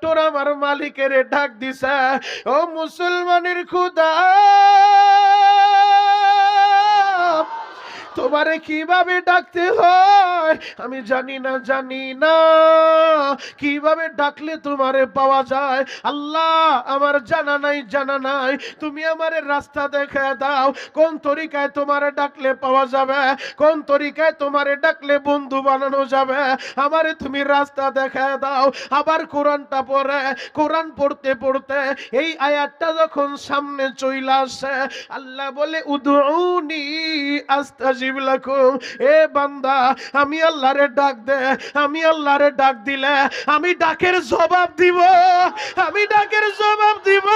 Doctor আমার মালিকের ডাক দিছা ও মুসলমানের খুদা তোমারে কীভাবে ডাকতে হয়? আমি জানি না জানি না। কীভাবে ডাকলে তোমারে পাওয়া যায়? আল্লাহ, আমার জানা নাই জানা নাই। তুমি আমারে রাস্তা দেখে দাও। কোন তরিকায় তোমারে ডাকলে পাওয়া যাবে? কোন তরিকায় তোমারে ডাকলে বন্ধু বানানো যাবে? আমারে তুমি রাস্তা দেখে দাও। আবার কোরআনটা পড়ে। কোরআন পড়তে পড়তে এই আয়াতটা যখন সামনে চইলা আসে, আল্লাহ বলে, উদউনি আস্তাজিব লাকুম। এ বান্দা, আমি আল্লাহরে ডাক দে, আমি আল্লাহরে ডাক দিলে আমি ডাকের জবাব দিব, আমি ডাকের জবাব দিব।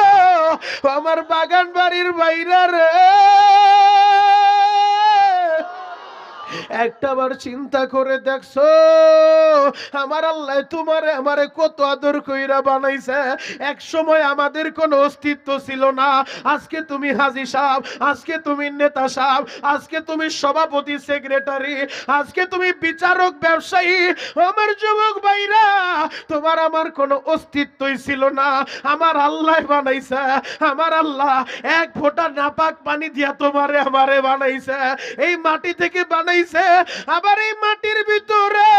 আমার বাগান বাড়ির বাইরে রে। একটাবার চিন্তা করে দেখছ, আমার আল্লাহ তোমারে আমারে কত আদর কইরা বানাইছে। এক সময় আমাদের কোনো অস্তিত্ব ছিল না। আজকে তুমি হাজি সাহেব, আজকে তুমি নেতা সাহেব, আজকে তুমি সভাপতি সেক্রেটারি, আজকে তুমি বিচারক ব্যবসায়ী। আমার যুবক ভাইরা, তোমার আমার কোনো অস্তিত্বই ছিল না। আমার আল্লাহ বানাইছে, আমার আল্লাহ এক ফোঁটা নাপাক পানি দিয়া তোমারে আমারে বানাইছে। এই মাটি থেকে বানাইছে আবার এই মাটির ভিতরে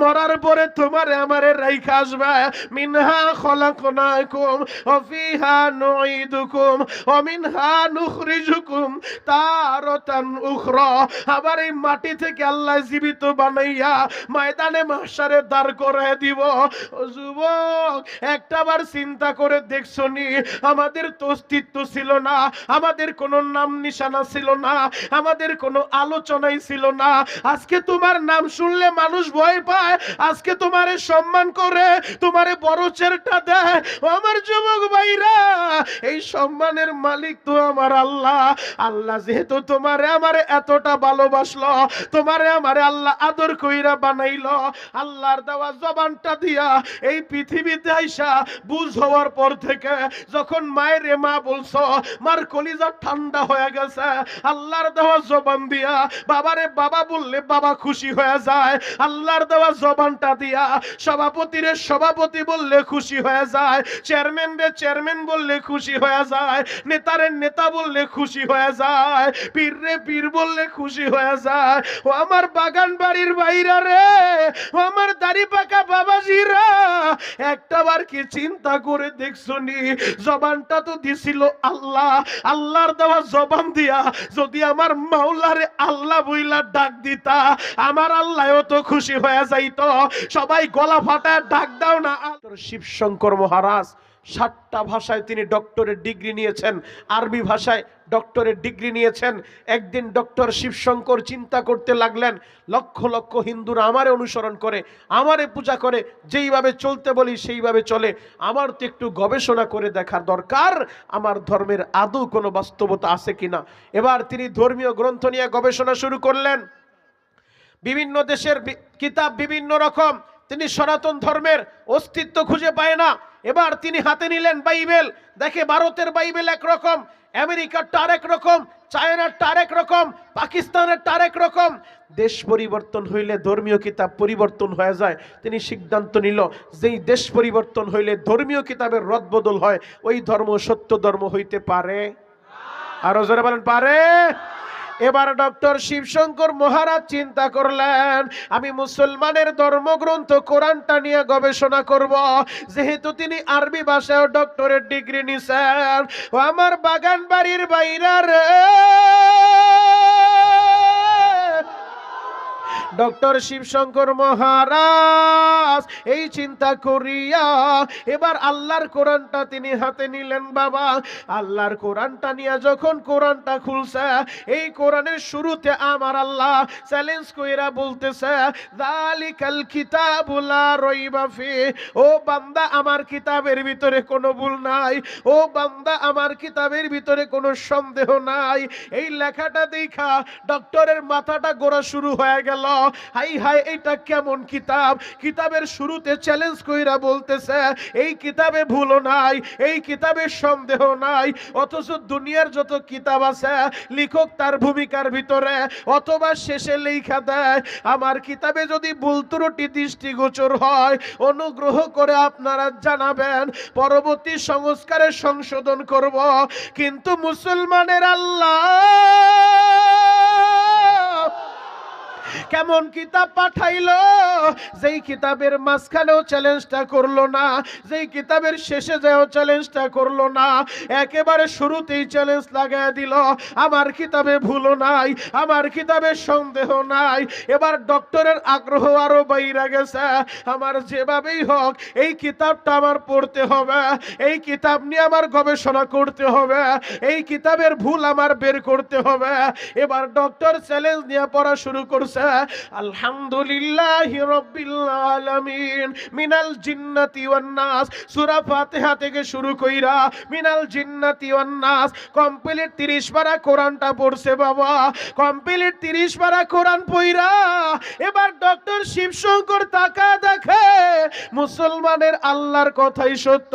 মরার পরে তোমারে আমারে রাইখা আসবে। মিনহা খলাকনাকুম ওয়া ফিহা নুঈদুকুম ওয়া মিনহা নুখরিজুকুম তারাতান উখরা। আবার এই মাটি থেকে আল্লাহ জীবিত বানাইয়া ময়দানে মাহশারে দাঁড় করে দিব। ও যুবক, একটাবার চিন্তা করে দেখছ নি, আমাদের তো অস্তিত্ব ছিল না, আমাদের কোনো নাম নিশানা ছিল না, আমাদের কোনো আলোচনাই ছিল না। আজকে তোমার নাম শুনলে মানুষ ভয় পায়। আজকে তোমারে সম্মান করে, তোমারে বড় চেরটা দেয়। আমার যুবক ভাইরা, এই সম্মানের মালিক তো আমার আল্লাহ। আল্লাহ যেহেতু তোমারে আমারে এতটা ভালোবাসলো, তোমারে আমারে আল্লাহ আদর কইরা বানাইলো। আল্লাহর দেওয়া জবানটা দিয়া এই পৃথিবীতে আইসা বুঝ হওয়ার পর থেকে যখন মায়ের মা বলছো, মার কলিজা ঠান্ডা হয়ে গেছে। আল্লাহর দেওয়া জবান দিয়া বাবারে বাবা বললে বাবা খুশি হয়ে যায়। আল্লাহর দেওয়া জবানটা দিয়া সভাপতিরে সভাপতি বললে খুশি হয়ে যায়। চেয়ারম্যান রে চেয়ারম্যান বললে খুশি হয়ে যায়। নেতারে নেতা বললে খুশি হয়ে যায়। পীর রে পীর বললে খুশি হয়ে যায়। ও আমার বাগান বাড়ির বাইরা রে, ও আমার দাড়ি পাকা বাবাজিরা, একটা বার কি চিন্তা করে দেখছ নি জবানটা তো দিছিল আল্লাহ। আল্লাহর দেওয়া জবান দিয়া যদি আমার মাওলারে আল্লাহ বইলা ডাক দিতা। আমার আল্লাহও তো খুশি হয়ে যাইতো। সবাই গলা ফাটায় ডাক দাও না। শিব শঙ্কর মহারাজ সাতটা ভাষায় তিনি ডক্টরের ডিগ্রি নিয়েছেন। আরবি ভাষায় ডক্টরের ডিগ্রি নিয়েছেন। একদিন ডক্টর শিবশঙ্কর চিন্তা করতে লাগলেন, লক্ষ লক্ষ হিন্দুরা আমারে অনুসরণ করে, আমারে পূজা করে, যেইভাবে চলতে বলি সেইভাবে চলে। আমার তো একটু গবেষণা করে দেখার দরকার, আমার ধর্মের আদৌ কোনো বাস্তবতা আছে কিনা। এবার তিনি ধর্মীয় গ্রন্থ নিয়ে গবেষণা শুরু করলেন। বিভিন্ন দেশের কিতাব বিভিন্ন রকম, তিনি সনাতন ধর্মের অস্তিত্ব খুঁজে পায় না। এবার তিনি হাতে নিলেন বাইবেল, দেখে ভারতের বাইবেল একরকম। আমেরিকারটা আরেক রকম চায়নারটা আরেক রকম পাকিস্তানেরটা আরেক রকম। দেশ পরিবর্তন হইলে ধর্মীয় কিতাব পরিবর্তন হয়ে যায়। তিনি সিদ্ধান্ত নিল, যেই দেশ পরিবর্তন হইলে ধর্মীয় কিতাবের রদবদল হয়, ওই ধর্ম সত্য ধর্ম হইতে পারে। আরও জোরে বলেন, পারে। এবার ডক্টর শিবশঙ্কর মহারাজ চিন্তা করলেন, আমি মুসলমানের ধর্মগ্রন্থ কোরআনটা নিয়ে গবেষণা করব। যেহেতু তিনি আরবি ভাষায় ডক্টরের ডিগ্রি নিছেন, ও আমার বাগান বাড়ির বাইরে ডক্টর শিবশঙ্কর মহারাজ, এই চিন্তা করিয়া এবার আল্লাহর কোরআনটা তিনি হাতে নিলেন বাবা। আল্লাহর কোরআনটা নিয়ে যখন কোরআনটা খুলছে, এই কোরআনের শুরুতে আমার আল্লাহ চ্যালেঞ্জ কইরা বলতেছে যালিকাল কিতাবুল লা রাইবা ফি। ও বান্দা, আমার কিতাবের ভিতরে কোনো ভুল নাই। ও বান্দা, আমার কিতাবের ভিতরে কোনো সন্দেহ নাই। এই লেখাটা দেখা, ডক্টরের মাথাটা গোড়া শুরু হয়ে গেল। হাই হাই, এটা কেমন কিতাব? কিতাবের শুরুতে চ্যালেঞ্জ কইরা বলতেছে, এই কিতাবে ভুলও নাই, এই কিতাবে সন্দেহ নাই, অথচ দুনিয়ার যত কিতাব আছে, লিখক তার ভূমিকার ভিতরে, অথবা শেষে লেখা দেয়, আমার কিতাবে যদি ভুল ত্রুটি দৃষ্টিগোচর হয়, অনুগ্রহ করে আপনারা জানাবেন, পরবর্তী সংস্কারে সংশোধন করব, কিন্তু মুসলমানের আল্লাহ কেমন কিতাব পাঠাইলো? যেই কিতাবের মাঝখানেও চ্যালেঞ্জটা করল না, যেই কিতাবের শেষে যাও চ্যালেঞ্জটা করল না, একেবারে শুরুতেই চ্যালেঞ্জ লাগাই দিল, আমার কিতাবে ভুলও নাই, আমার কিতাবে সন্দেহ নাই। এবার ডক্টরের আগ্রহ আরও বাইরা গেছে, আমার যেভাবেই হোক, এই কিতাবটা আমার পড়তে হবে, এই কিতাব নিয়ে আমার গবেষণা করতে হবে, এই কিতাবের ভুল আমার বের করতে হবে। এবার ডক্টর চ্যালেঞ্জ নিয়ে পড়া শুরু করছে আলহামদুলিল্লাহ রব্বিল আলামিন। মিনাল জিন্নাতি ওয়ান নাস। সূরা ফাতিহা থেকে শুরু কইরা মিনাল জিন্নাতি ওয়ান নাস। কমপ্লিট 30 পারা কোরআনটা পড়ছে বাবা। কমপ্লিট 30 পারা কোরআন পইরা এবার ডক্টর শিবশঙ্কর তাকা দেখে, মুসলমানের আল্লাহর কথাই সত্য।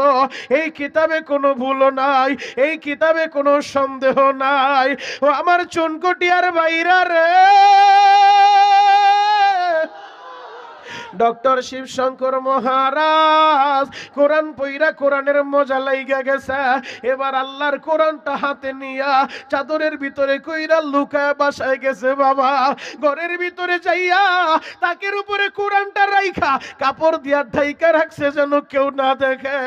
এই কিতাবে কোনো ভুলও নাই, এই কিতাবে কোনো সন্দেহ নাই। ও আমার চুনকুটিয়ার বাইরা রে। ডক্টর শিবশঙ্কর মহারাজ, কোরআন পইরা কোরআনের মজা লাইগা গেছে। এবার আল্লাহর কোরআনটা হাতে নিয়া চাদরের ভিতরে কইরা লুকায় বাসায় গেছে বাবা। ঘরের ভিতরে যাইয়া তাকের উপরে কোরআনটা রাইখা, কাপড় দিয়া ঢাইকা রাখছে যেন কেউ না দেখে।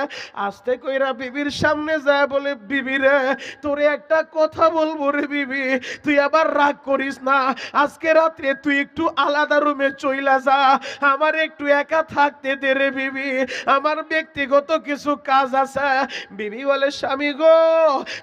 আস্তে কইরা বিবির সামনে যায় বলে, বিবি রে, তোরে একটা কথা বলব রে বিবি, তুই আবার রাগ করিস না। আজকে রাত্রে তুই একটু আলাদা রুমে চইলা যা। আমার একটু একা থাকতে দে রে বিবি। আমার ব্যক্তিগত কিছু কাজ আছে। বিবি বলে, স্বামী গো,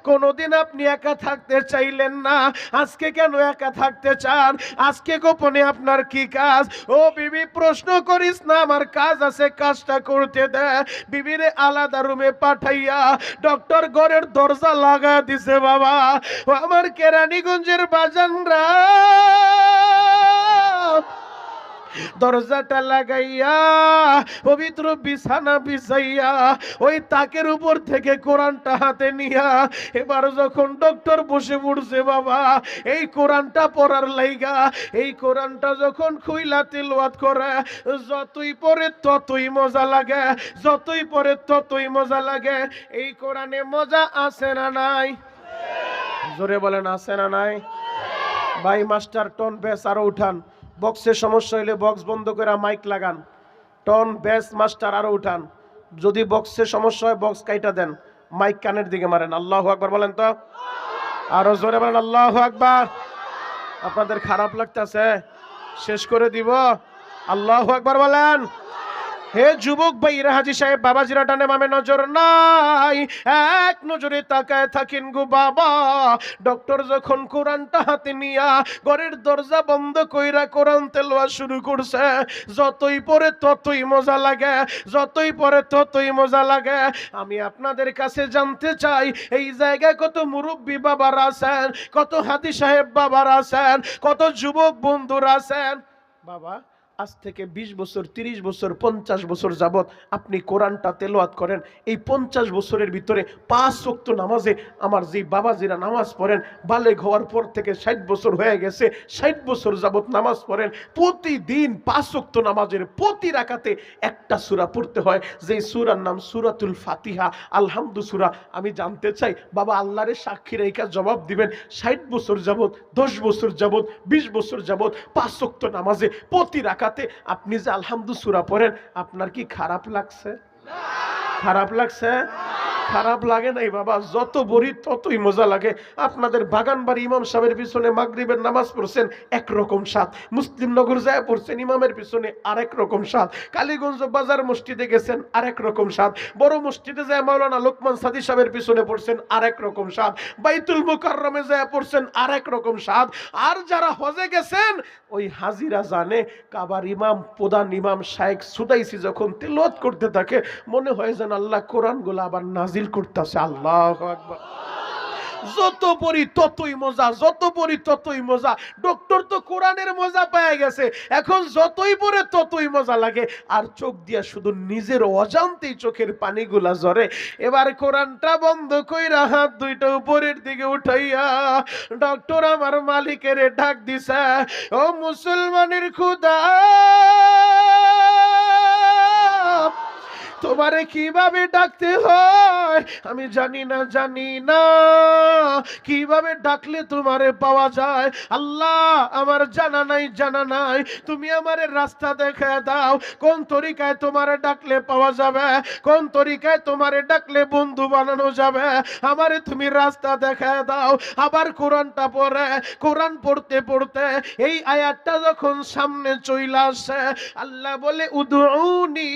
কোনোদিন আপনি একা থাকতে চাইলেন না। আজকে কেন একা থাকতে চান? আজকে গোপনে আপনার কি কাজ? ও বিবি, প্রশ্ন করিস না, আমার কাজ আছে, কাজটা করতে দে। বিবিরে আলাদা রুমে পাঠাইয়া ডক্টর ঘরের দরজা লাগা দিছে বাবা। আমার কেরানীগঞ্জের বাজানরা। দরজাটা লাগাইয়া, পবিত্র বিছানা বিছাইয়া ওই তাকের উপর থেকে কোরআনটা হাতে নিয়া, এবার যখন ডক্টর বসে পড়ছে বাবা, এই কোরআনটা পড়ার লাইগা, এই কোরআনটা যখন খুইলা তিলওয়াত করে, যতই পড়ে ততই মজা লাগে, যতই পড়ে ততই মজা লাগে, এই কোরআনে মজা আছে না নাই? জোরে বলেন, আছে না নাই? ভাই, মাস্টার, টন বেস আরও উঠান। বক্সের সমস্যা হলে বক্স বন্ধ করে মাইক লাগান। টন, ব্যাস, মাস্টার আরও উঠান। যদি বক্সের সমস্যা হয়, বক্স কাইটা দেন। মাইক কানের দিকে মারেন। আল্লাহ আকবার বলেন তো? আরও জোরে বলেন, আল্লাহ আকবার। আপনাদের খারাপ লাগতেছে? শেষ করে দিব। আল্লাহ আকবার বলেন। হে যুবক ভাইরা, হাজি সাহেব, বাবাজিরা টানে মামে নজর নাই। এক নজরে তাকায় থাকেন গো বাবা। ডক্টর যখন কোরআনটা হাতে নিয়া ঘরের দরজা বন্ধ কইরা কোরআন তেলোয়া শুরু করছে, যতই পরে ততই মজা লাগে, যতই পরে ততই মজা লাগে। আমি আপনাদের কাছে জানতে চাই, এই জায়গায় কত মুরব্বী বাবার আছেন, কত হাতি সাহেব বাবার আছেন, কত যুবক বন্ধুরা আছেন। বাবা আজ থেকে ২০ বছর ৩০ বছর, পঞ্চাশ বছর যাবত আপনি কোরআনটা তেলোয়াত করেন। এই পঞ্চাশ বছরের ভিতরে পাঁচ ওয়াক্ত নামাজে আমার যে বাবাজিরা নামাজ পড়েন, বালেগ হওয়ার পর থেকে ষাট বছর হয়ে গেছে, ষাট বছর যাবত নামাজ পড়েন। প্রতিদিন পাঁচ ওয়াক্ত নামাজের প্রতি রাখাতে একটা সূরা পড়তে হয় যেই সূরার নাম সুরাতুল ফাতিহা। আলহামদু সূরা, আমি জানতে চাই, বাবা আল্লাহরে সাক্ষী রেখা জবাব দিবেন, ষাট বছর যাবত দশ বছর যাবত বিশ বছর যাবত পাঁচ শক্ত নামাজে প্রতি রাখাতে আপনি যে আলহামদু সুরা পড়েন আপনার কি খারাপ লাগছে? খারাপ লাগছে? খারাপ লাগে নাই বাবা, যত বড়ি ততই মজা লাগে। আপনাদের বাগান বাড়ি ইমাম সাহেবের পিছনে মাগরিবের নামাজ পড়ছেন, একরকম স্বাদ। মুসলিম নগর যায় পড়ছেন, ইমামের পিছনে আরেক রকম স্বাদ। কালীগঞ্জ বাজার মসজিদে গেছেন আরেক রকম স্বাদ। বড় মসজিদে যায় মাওলানা লোকমান সাদি সাহেবের পিছনে পড়ছেন আরেক রকম স্বাদ। বাইতুল মুকাররমে যায় পড়ছেন আরেক রকম স্বাদ। আর যারা হজে গেছেন, ওই হাজিরা জানে, কাবার ইমাম, প্রধান ইমাম, শায়েখ সুদাইসি যখন তেলত করতে থাকে, মনে হয় যেন আল্লাহ কোরআনগুলো আবার নাজিল করতেছে, আল্লাহ যত পড়ি ততই মজা, যত পড়ি ততই মজা। ডক্টর তো কোরআনের মজা পেয়ে গেছে, এখন যতই পড়ে ততই মজা লাগে। আর চোখ দিয়া শুধু নিজের অজান্তেই চোখের পানিগুলা ঝরে। এবার কোরআনটা বন্ধ কইরা হাত দুইটা উপরের দিকে উঠাইয়া ডক্টর আমার মালিকের ডাক দিছে, ও মুসলমানের খুদা! তোমারে কীভাবে ডাকতে হয়? আমি জানি না জানি না। কীভাবে ডাকলে তোমারে পাওয়া যায়? আল্লাহ, আমার জানা নাই জানা নাই। তুমি আমারে রাস্তা দেখে দাও। কোন তরিকায় তোমারে ডাকলে পাওয়া যাবে? কোন তরিকায় তোমারে ডাকলে বন্ধু বানানো যাবে? আমারে তুমি রাস্তা দেখে দাও। আবার কোরআনটা পড়ে। কোরআন পড়তে পড়তে এই আয়াতটা যখন সামনে চইলা আসে, আল্লাহ বলে উদুনি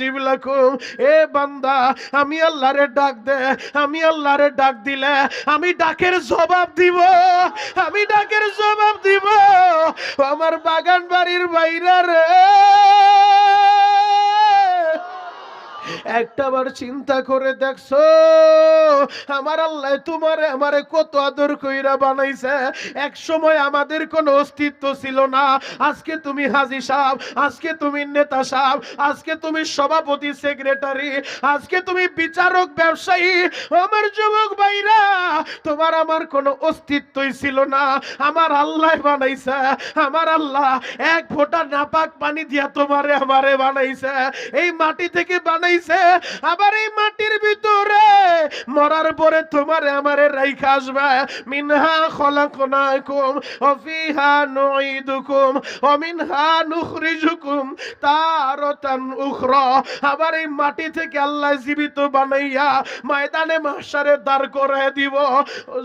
আস্তাজিব লাকুম। এ বান্দা, আমি আল্লাহরে ডাক দে, আমি আল্লাহরে ডাক দিলে আমি ডাকের জবাব দিব, আমি ডাকের জবাব দিব। আমার বাগান বাড়ির বাইরে রে। একটাবার চিন্তা করে দেখছ, আমার আল্লাহ তোমারে আমারে কত আদর কইরা বানাইছে। এক সময় আমাদের কোনো অস্তিত্ব ছিল না। আজকে তুমি হাজি সাহেব, আজকে তুমি নেতা সাহেব, আজকে তুমি সভাপতি সেক্রেটারি, আজকে তুমি বিচারক ব্যবসায়ী। আমার যুবক ভাইরা, তোমার আমার কোনো অস্তিত্বই ছিল না। আমার আল্লাহ বানাইছে, আমার আল্লাহ এক ফোঁটা নাপাক পানি দিয়া তোমারে আমারে বানাইছে। এই মাটি থেকে বানাইছে আবার এই মাটির ভিতরে মরার পরে তোমারে আমারে রাইখা আসবে। মিনহা খলাকনাকুম ওয়া ফিহা নুঈদুকুম ওয়া মিনহা নুখরিজুকুম তারাতান উখরা। আবার এই মাটি থেকে আল্লাহ জীবিত বানাইয়া ময়দানে মাহশারে দাঁড় করে দিব।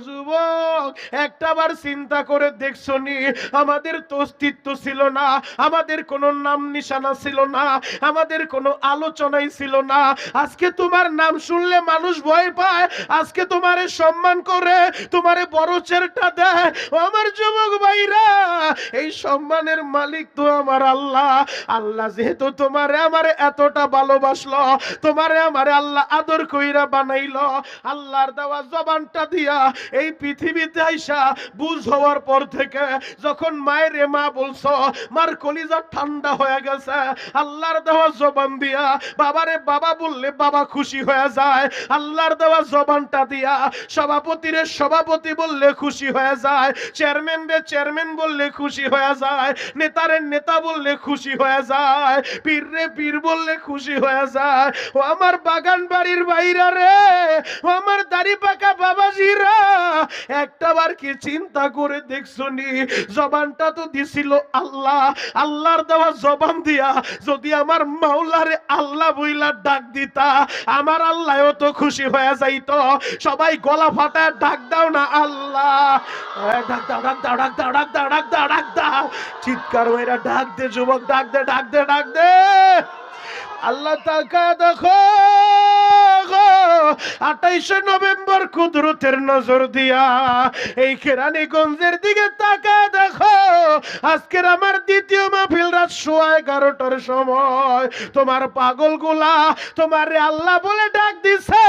যুবক, একটাবার চিন্তা করে দেখছনি, আমাদের তো অস্তিত্ব ছিল না, আমাদের কোনো নাম নিশানা ছিল না, আমাদের কোনো আলোচনাই ছিল না। আজকে তোমার নাম শুনলে মানুষ ভয় পায়। আজকে তোমারে সম্মান করে, তোমারে বড় চেরটা দেয়। আমার যুবক ভাইরা, এই সম্মানের মালিক তো আমার আল্লাহ। আল্লাহ যেহেতু তোমারে আমারে এতটা ভালোবাসলো, তোমারে আমারে আল্লাহ আদর কইরা বানাইলো। আল্লাহর দেওয়া জবানটা দিয়া এই পৃথিবীতে আইসা বুঝ হওয়ার পর থেকে যখন মায়ের মা বলছো, মার কলিজা ঠান্ডা হয়ে গেছে। আল্লাহর দেওয়া জবান দিয়া বাবারে বাবা বললে বাবা খুশি হয়ে যায়। আল্লাহর দেওয়া জবানটা দিয়া সভাপতিরে সভাপতি বললে খুশি হয়ে যায়। চেয়ারম্যান রে চেয়ারম্যান বললে খুশি হয়ে যায়। নেতারে নেতা বললে খুশি হয়ে যায়। পীর রে পীর বললে খুশি হয়ে যায়। ও আমার বাগান বাড়ির বাইরা রে, ও আমার দাড়ি পাকা বাবাজিরা, একটা বার কি চিন্তা করে দেখছনি? জবানটা তো দিছিল আল্লাহ। আল্লাহর দেওয়া জবান দিয়া যদি আমার মাওলারে আল্লাহ বইলা ডাক দিতা। আমার আল্লাহও তো খুশি হয়ে যাইতো। সবাই গলা ফাটায় ডাক দাও না আল্লাহ। চিৎকার মেয়েরা ডাক দে, যুবক, ডাক দে ডাক দে ডাক দে। আল্লাহ তাকা দেখো আঠাইশে নভেম্বর কুদরতের নজর দিয়া এই কেরানীগঞ্জের দিকে তাকা দেখো। আজকের আমার দ্বিতীয় মাহফিল রাত সোয়া এগারোটার সময়। তোমার পাগলগুলা তোমার রে আল্লাহ বলে ডাক দিছে।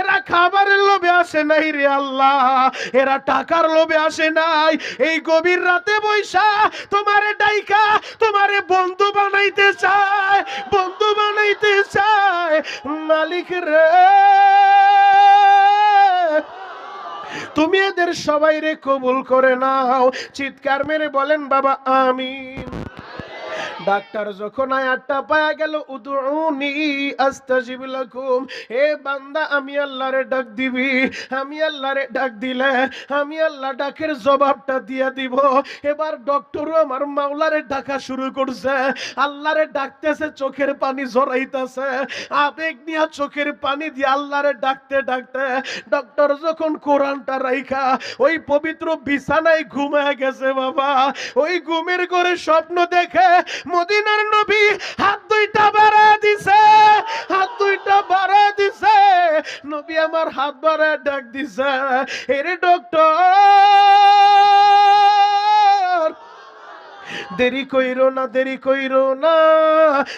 এরা খাবারের লোভে আসে নাই রে আল্লাহ। এরা টাকার লোভে আসে নাই। এই গভীর রাতে বৈশা তোমারে ডাইকা, তোমারে বন্ধু বানাইতে চায়, বন্ধু বানাইতে চায়। মালিক রে। তুমি এদের সবাই রে কবুল করে নাও। চিৎকার মেরে বলেন বাবা আমিন। ডাক্তার যখন আয়াতটা পায়া গেল উদুনি আস্তাজিব লাকুম। হে বান্দা, আমি আল্লাহরে ডাক দিবি, আমি আল্লাহরে ডাক দিলে, আমি আল্লাহ ডাকের জবাবটা দিয়া দিব। এবার ডক্টরও আমার মাওলারে ডাকা শুরু করছে। আল্লাহরে ডাকতেছে, চোখের পানি জড়াইতেছে। আবেগ নিয়ে চোখের পানি দিয়ে আল্লাহরে ডাকতে ডাকতে ডক্টর যখন কোরআনটা রাইখা, ওই পবিত্র বিছানায় ঘুমায় গেছে বাবা। ওই ঘুমের করে স্বপ্ন দেখে মদিনার নবী হাত দুইটা বাড়া দিছে, হাত দুইটা বাড়া দিছে। নবী আমার হাত বাড়া ডাক দিছে, এরে ডক্টর দেরি কইরো না, দেরি কইরো না।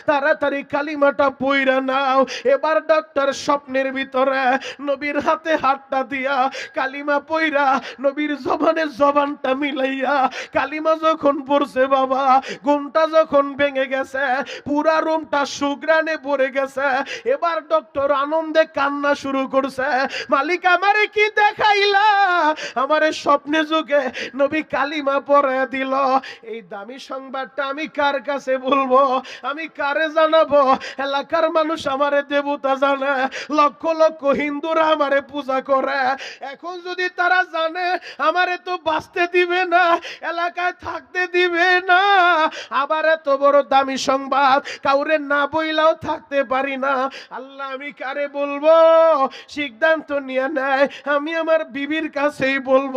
তাড়াতাড়ি কালিমাটা পইরা নাও। এবার ডক্টর স্বপ্নের ভিতরে নবীর হাতে হাতটা দিয়া কালিমা পইরা নবীর জবানের জবানটা মিলাইয়া কালিমা যখন পড়ছে বাবা, ঘুমটা যখন ভেঙে গেছে, পুরা রুমটা সুগ্রানে পড়ে গেছে। এবার ডক্টর আনন্দে কান্না শুরু করছে, মালিক আমারে কি দেখাইলা? আমারে স্বপ্নে যুগে নবী কালিমা পরে দিল। এই দামি সংবাদটা আমি কার কাছে বলব? আমি কারে জানাব? এলাকার মানুষ আমারে দেবতা জানে, লক্ষ লক্ষ হিন্দুরা আমারে পূজা করে। এখন যদি তারা জানে, আমারে তো বাঁচতে দিবে না, এলাকায় থাকতে দিবে না। আবার এত বড় দামি সংবাদ, কাউরে না বইলাও থাকতে পারি না। আল্লাহ, আমি কারে বলব? সিদ্ধান্ত নিয়ে নেয়। আমি আমার বিবির কাছেই বলব,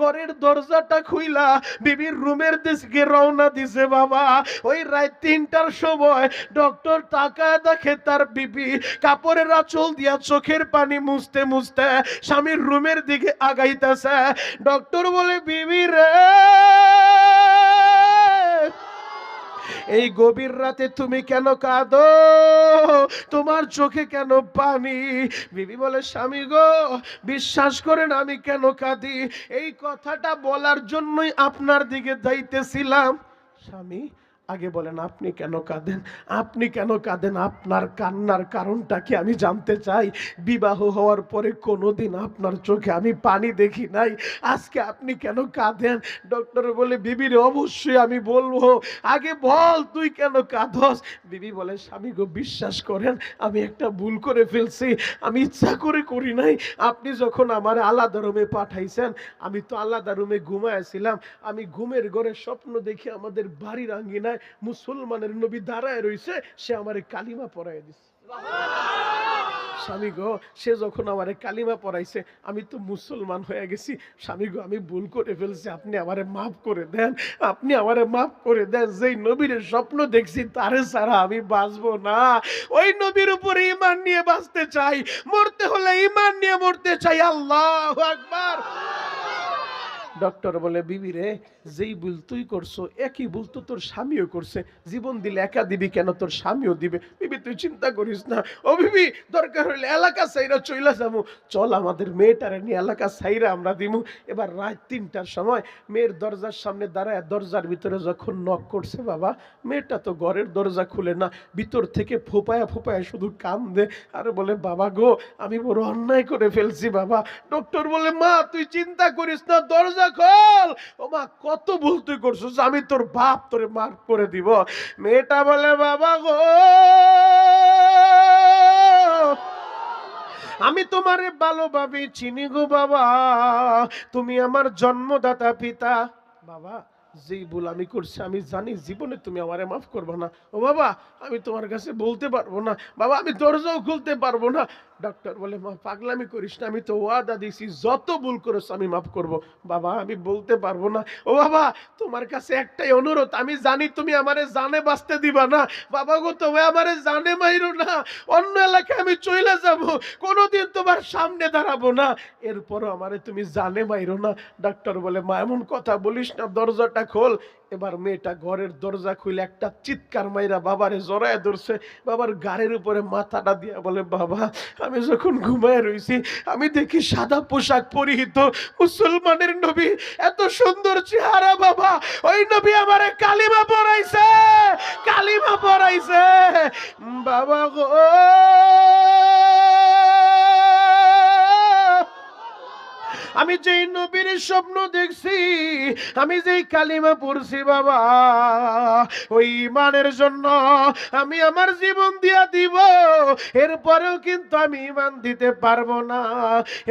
ঘরের দরজাটা খুইলা, বিবির রুমের দিকে রওনা দিছে বাবা। ওই রাত তিনটার সময় ডক্টর টাকা দেখে তার বিবি কাপড়ের আঁচল দিয়া চোখের পানি মুছতে মুছতে স্বামীর রুমের দিকে আগাইতেছে। ডক্টর বলে, বিবি রে! এই গভীর রাতে তুমি কেন কাঁদো? তোমার চোখে কেন পানি? বিবি বলে, স্বামী গো, বিশ্বাস করেন আমি কেন কাঁদি? এই কথাটা বলার জন্যই আপনার দিকে যাইতেছিলাম। স্বামী আগে বলেন, আপনি কেন কাঁদেন? আপনি কেন কাঁদেন? আপনার কান্নার কারণটা কি আমি জানতে চাই? বিবাহ হওয়ার পরে কোনোদিন আপনার চোখে আমি পানি দেখি নাই। আজকে আপনি কেন কাঁদেন? ডক্টর বলে বিবির অবশ্যই আমি বলব। আগে বল, তুই কেন কাঁদস? বিবি বলে, স্বামী গো, বিশ্বাস করেন, আমি একটা ভুল করে ফেলছি। আমি ইচ্ছা করে করি নাই। আপনি যখন আমার আলাদা রুমে পাঠাইছেন, আমি তো আলাদা রুমে ঘুমাইছিলাম। আমি ঘুমের ঘরে স্বপ্ন দেখি আমাদের বাড়ির আঙ্গিনায় মুসলমানের নবী দাঁড়ায় রইছে সে আমারে কালিমা পরায় দিছে। স্বামী গো, সে যখন আমারে কালিমা পড়াইছে, আমি তো মুসলমান হয়ে গেছি। স্বামী গো, আমি ভুল করে ফেলছি, আপনি আমারে মাফ করে দেন। আপনি আমারে মাফ করে দেন, যেই নবীর স্বপ্ন দেখছি, তারে ছাড়া আমি বাঁচবো না। ওই নবীর উপরে ইমান নিয়ে বাঁচতে চাই, মরতে হলে ইমান নিয়ে মরতে চাই। আল্লাহ আকবার। ডক্টর বলে, বিবি রে, যেই ভুল তুই করছ, একই ভুল তো তোর স্বামীও করছে। জীবন দিলে একা দিবি কেন? তোর স্বামীও দিবে। বিবি, তুই চিন্তা করিস না। ও বিবি, দরকার হইলে এলাকা সাইরা চইলা যাব। চল আমাদের মেয়েটারে নিয়ে এলাকা সাইরা আমরা দিমু। এবার রাত তিনটার সময় মেয়ের দরজার সামনে দাঁড়ায়, দরজার ভিতরে যখন নক করছে বাবা, মেয়েটা তো ঘরের দরজা খুলে না। ভিতর থেকে ফোপায়া ফোপায়া শুধু কান দে আর বলে, বাবা গো, আমি বড় অন্যায় করে ফেলছি বাবা। ডক্টর বলে, মা, তুই চিন্তা করিস না, দরজা খোল ও মা কত ভুল তুই করছিস আমি তোর বাপ তোরে মার করে দিব। মেয়েটা বলে, বাবা গো, আমি তোমারে ভালোভাবে চিনি গো বাবা। তুমি আমার জন্মদাতা পিতা। বাবা, যেই ভুল আমি করছি, আমি জানি জীবনে তুমি আমারে মাফ করবে না। ও বাবা, আমি তোমার কাছে বলতে পারব না। বাবা, আমি দরজাও খুলতে পারব না। ডক্টর বলে, মা, পাগলামি করিস না, আমি তো ওয়াদা দিছি, যত ভুল করেছ আমি মাফ করব। বাবা, আমি বলতে পারব না। ও বাবা, তোমার কাছে একটাই অনুরোধ, আমি জানি তুমি আমারে জানে বাঁচতে দিবা না। বাবা গো, তুমি আমারে জানে মাইরো না। অন্য এলাকায় আমি চলে যাব, কোনোদিন তোমার সামনে দাঁড়াবো না। এরপরও আমারে তুমি জানে মাইরো না। ডাক্তার বলে, মা, এমন কথা বলিস না, দরজাটা খোল। এবার মেয়েটা ঘরের দরজা খুলে একটা চিৎকার মাইরা বাবারে জড়ায় ধরছে। বাবার গাড়ির উপরে মাথাটা দিয়া বলে, বাবা, আমি যখন ঘুমায় রইছি, আমি দেখি সাদা পোশাক পরিহিত। মুসলমানের নবী, এত সুন্দর চেহারা, বাবা। ওই নবী আমারে কালিমা পড়াইছে কালিমা পড়াইছে। বাবা গো আমি যেই নবীর স্বপ্ন দেখছি, আমি যেই কালিমা পড়ছি, বাবা, ওই ইমানের জন্য আমি আমার জীবন দিয়া দিব। এরপরেও কিন্তু আমি ইমান দিতে পারব না।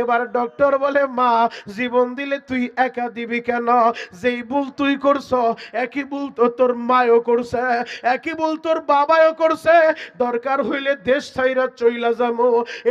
এবার ডক্টর বলে, মা, জীবন দিলে তুই একা দিবি কেন? যেই ভুল তুই করছ, একই ভুল তো তোর মায়ও করছে, একই ভুল তোর বাবাও করছে। দরকার হইলে দেশ ছাইরা চইলা যাব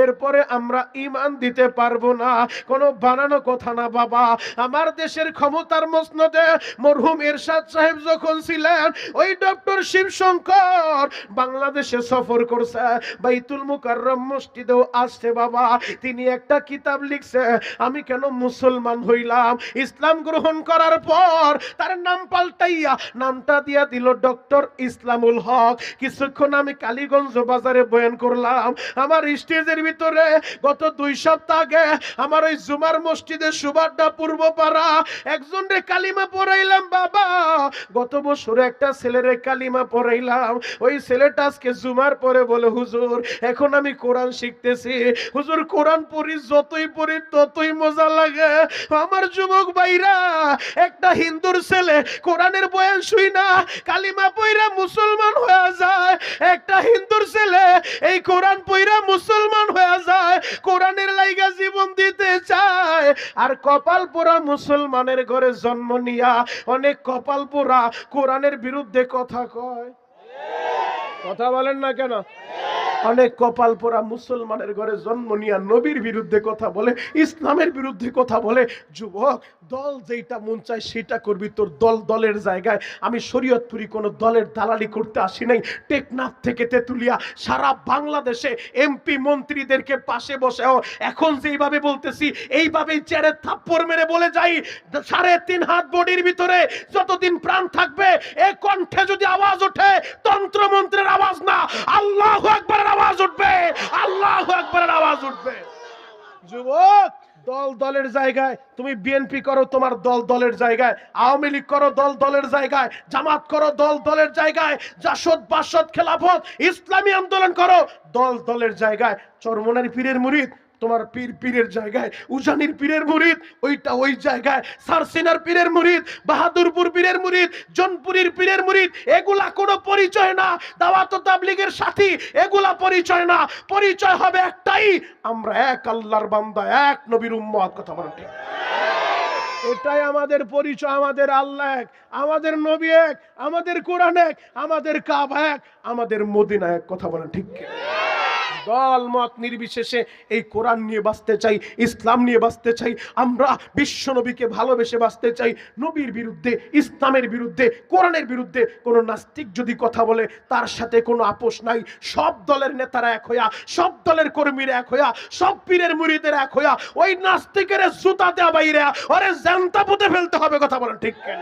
এরপরে আমরা ইমান দিতে পারব না। কোনো বানানো কথা না বাবা। আমার দেশের ক্ষমতার মসনদে মরহুম এরশাদ সাহেব যখন ছিলেন, ওই ডক্টর শিবশঙ্কর বাংলাদেশে সফর করছে, বাইতুল মুকাররম মসজিদেও আসছে বাবা। তিনি একটা কিতাব লিখছে, আমি কেন মুসলমান হইলাম? ইসলাম গ্রহণ করার পর তার নাম পাল্টাইয়া নামটা দিয়া দিল ডক্টর ইসলামুল হক। কিছুক্ষণ আমি কালীগঞ্জ বাজারে বয়ান করলাম, আমার স্টেজের ভিতরে গত দুই সপ্তাহ আগে আমার ওই জুমার মসজিদে সুবাড্ডা পূর্ব পাড়া একজন রে কালিমা পড়াইলাম, বাবা। গত বছর একটা ছেলেরে কালিমা পড়াইলাম। ওই ছেলেটা আজকে জুমার পরে বলে, হুজুর, এখন আমি কোরআন শিখতেছি। হুজুর, কোরআন পড়ি, যতই পড়ি, ততই মজা লাগে। আমার যুবক ভাইরা, একটা হিন্দুর ছেলে, কোরআনের বয়ান শুই না, কালিমা পইরা মুসলমান হয়ে যায়। একটা হিন্দুর ছেলে, এই কোরআন পইরা মুসলমান হয়ে যায়। কোরআনের লাইগা জীবন দিতে চায়। আর কপাল পোড়া মুসলমানের ঘরে জন্ম নিয়া অনেক কপাল পোড়া কোরআনের বিরুদ্ধে কথা কয়। কথা বলেন না কেন? অনেক কপাল পোড়া মুসলমানের ঘরে জন্ম নিয়া নবীর বিরুদ্ধে কথা বলে, ইসলামের বিরুদ্ধে কথা বলে, যুবক, দল যেটা মন চায় সেটা করবি, তোর দল দলের জায়গায়। আমি শরীয়তপুরি কোনো দলের দালালি করতে আসি নাই। টেকনাফ থেকে তেতুলিয়া, সারা বাংলাদেশে এমপি মন্ত্রীদেরকে পাশে বসেও এখন যেইভাবে বলতেছি, এইভাবেই চেয়ারে থাপ্পড় মেরে বলে যাই। সাড়ে তিন হাত বডির ভিতরে যতদিন প্রাণ থাকবে, এ কণ্ঠে যদি আওয়াজ ওঠে তন্ত্র মন্ত্রের আওয়াজ না। আল্লাহ একবারের আওয়াজ উঠবে। আল্লাহ একবারের আওয়াজ উঠবে। যুবক, দল দলের জায়গায় তুমি বিএনপি করো, তোমার দল দলের জায়গায়। আওয়ামী লীগ করো, দল দলের জায়গায়। জামাত করো, দল দলের জায়গায়। জাসদ বাসদ খেলাফত, ইসলামী আন্দোলন করো, দল দলের জায়গায়। চরমনার পীরের মুরিদ তোমার পীর পীরের জায়গায়, উজানির পীরের মুরিদ, ওইটা ওই জায়গায়, সারসিনার পীরের মুরিদ, বাহাদুরপুর পীরের মুরিদ, জনপুরীর পীরের মুরিদ, এগুলা কোনো পরিচয় না। দাওয়াত তাবলিগের সাথী, এগুলা পরিচয় না। পরিচয় হবে একটাই, আমরা এক আল্লাহর বান্দা, এক নবীর উম্মত, কথা বলেন ঠিক। এটাই আমাদের পরিচয়, আমাদের আল্লাহ এক, আমাদের নবী এক, আমাদের কোরআন এক, আমাদের কাবা এক, আমাদের মদিনা এক, কথা বলেন ঠিক? দল মত নির্বিশেষে এই কোরআন নিয়ে বাঁচতে চাই, ইসলাম নিয়ে বাঁচতে চাই, আমরা বিশ্ব নবীকে ভালোবেসে বাঁচতে চাই। নবীর বিরুদ্ধে, ইসলামের বিরুদ্ধে, কোরআনের বিরুদ্ধে কোনো নাস্তিক যদি কথা বলে, তার সাথে কোনো আপোষ নাই। সব দলের নেতারা এক হইয়া, সব দলের কর্মীরা এক হইয়া, সব পীরের মুড়িদের এক হইয়া, ওই নাস্তিকের জুতা দেওয়া বাইরে ওরে জ্যান্তা পুঁতে ফেলতে হবে, কথা বলেন ঠিক কেন?